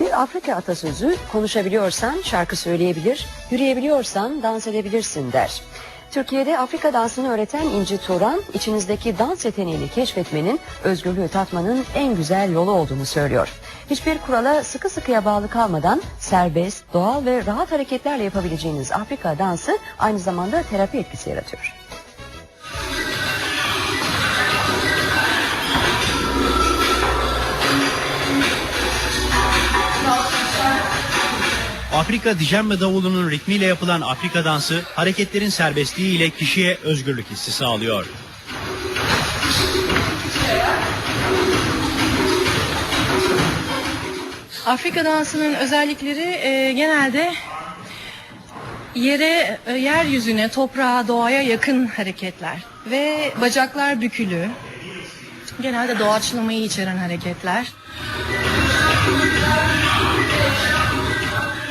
Bir Afrika atasözü konuşabiliyorsan şarkı söyleyebilir, yürüyebiliyorsan dans edebilirsin der. Türkiye'de Afrika dansını öğreten İnci Turan, içinizdeki dans yeteneğini keşfetmenin, özgürlüğü tatmanın en güzel yolu olduğunu söylüyor. Hiçbir kurala sıkı sıkıya bağlı kalmadan serbest, doğal ve rahat hareketlerle yapabileceğiniz Afrika dansı aynı zamanda terapi etkisi yaratıyor. Afrika Dijembe davulunun ritmiyle yapılan Afrika dansı hareketlerin serbestliğiyle kişiye özgürlük hissi sağlıyor. Afrika dansının özellikleri e, genelde yere, e, yeryüzüne, toprağa, doğaya yakın hareketler ve bacaklar bükülü. Genelde doğaçlamayı içeren hareketler.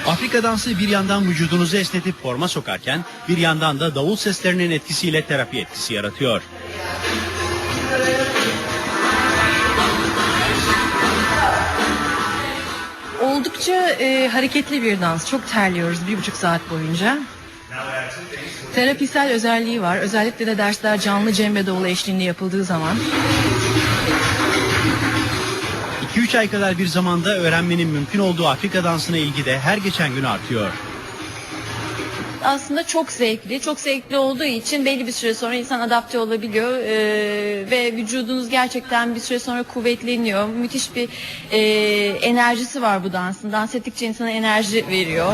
Afrika dansı bir yandan vücudunuzu esnetip forma sokarken bir yandan da davul seslerinin etkisiyle terapi etkisi yaratıyor. Oldukça e, hareketli bir dans. Çok terliyoruz bir buçuk saat boyunca. Terapisel özelliği var. Özellikle de dersler canlı cembe davulu eşliğinde yapıldığı zaman. 2-3 ay kadar bir zamanda öğrenmenin mümkün olduğu Afrika dansına ilgi de her geçen gün artıyor. aslında çok zevkli. Çok zevkli olduğu için belli bir süre sonra insan adapte olabiliyor Ee, ve vücudunuz gerçekten bir süre sonra kuvvetleniyor. Müthiş bir e, enerjisi var bu dansın. Dans ettikçe insana enerji veriyor.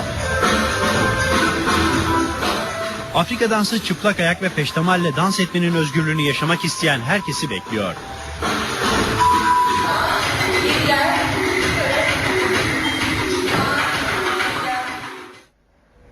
Afrika dansı çıplak ayak ve peştemalle dans etmenin özgürlüğünü yaşamak isteyen herkesi bekliyor. Yeah.